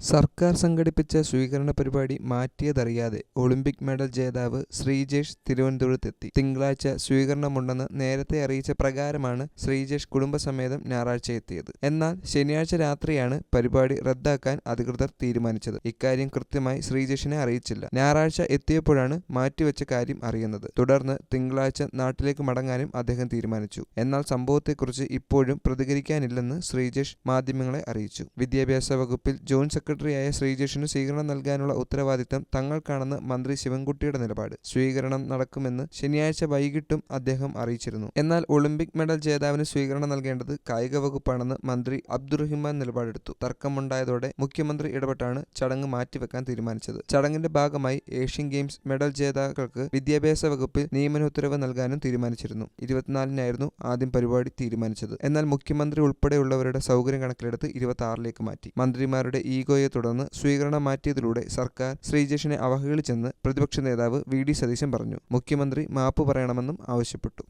സർക്കാർ സംഘടിപ്പിച്ച സ്വീകരണ പരിപാടി മാറ്റിയതറിയാതെ ഒളിമ്പിക് മെഡൽ ജേതാവ് ശ്രീജേഷ് തിരുവനന്തപുരത്തെത്തി. തിങ്കളാഴ്ച സ്വീകരണമുണ്ടെന്ന് നേരത്തെ അറിയിച്ച പ്രകാരമാണ് ശ്രീജേഷ് കുടുംബസമേതം ഞായറാഴ്ച എത്തിയത് എന്നാൽ ശനിയാഴ്ച രാത്രിയാണ് പരിപാടി റദ്ദാക്കാൻ അധികൃതർ തീരുമാനിച്ചത്. ഇക്കാര്യം കൃത്യമായി ശ്രീജേഷിനെ അറിയിച്ചില്ല. ഞായറാഴ്ച എത്തിയപ്പോഴാണ് മാറ്റിവെച്ച കാര്യം അറിയുന്നത്. തുടർന്ന് തിങ്കളാഴ്ച നാട്ടിലേക്ക് മടങ്ങാനും അദ്ദേഹം തീരുമാനിച്ചു. എന്നാൽ സംഭവത്തെക്കുറിച്ച് ഇപ്പോഴും പ്രതികരിക്കാനില്ലെന്ന് ശ്രീജേഷ് മാധ്യമങ്ങളെ അറിയിച്ചു. വിദ്യാഭ്യാസ വകുപ്പിൽ ജോയിന്റ് സെക്രട്ടറിയായ ശ്രീജേഷിന് സ്വീകരണം നൽകാനുള്ള ഉത്തരവാദിത്തം തങ്ങൾക്കാണെന്ന് മന്ത്രി ശിവൻകുട്ടിയുടെ നിലപാട്. സ്വീകരണം നടക്കുമെന്ന് ശനിയാഴ്ച വൈകിട്ടും അദ്ദേഹം അറിയിച്ചിരുന്നു. എന്നാൽ ഒളിമ്പിക് മെഡൽ ജേതാവിന് സ്വീകരണം നൽകേണ്ടത് കായിക വകുപ്പാണെന്ന് മന്ത്രി അബ്ദുറഹിമാൻ നിലപാടെടുത്തു. തർക്കമുണ്ടായതോടെ മുഖ്യമന്ത്രി ഇടപെട്ടാണ് ചടങ്ങ് മാറ്റിവെക്കാൻ തീരുമാനിച്ചത്. ചടങ്ങിന്റെ ഭാഗമായി ഏഷ്യൻ ഗെയിംസ് മെഡൽ ജേതാക്കൾക്ക് വിദ്യാഭ്യാസ വകുപ്പിൽ നിയമന നിയമനോത്തരവ് നൽകാനും തീരുമാനിച്ചിരുന്നു. ഇരുപത്തിനാലിനായിരുന്നു ആദ്യം പരിപാടി തീരുമാനിച്ചത്. എന്നാൽ മുഖ്യമന്ത്രി ഉൾപ്പെടെയുള്ളവരുടെ സൗകര്യം കണക്കിലെടുത്ത് ഇരുപത്തി ആറിലേക്ക് മാറ്റി. മന്ത്രിമാരുടെ ഈഗോയെ തുടർന്ന് സ്വീകരണം മാറ്റിയതിലൂടെ സർക്കാർ ശ്രീജേഷിനെ അവഹേളിച്ചെന്ന് പ്രതിപക്ഷ നേതാവ് വി ഡി സതീശൻ പറഞ്ഞു. മുഖ്യമന്ത്രി മാപ്പ് പറയണമെന്നും ആവശ്യപ്പെട്ടു.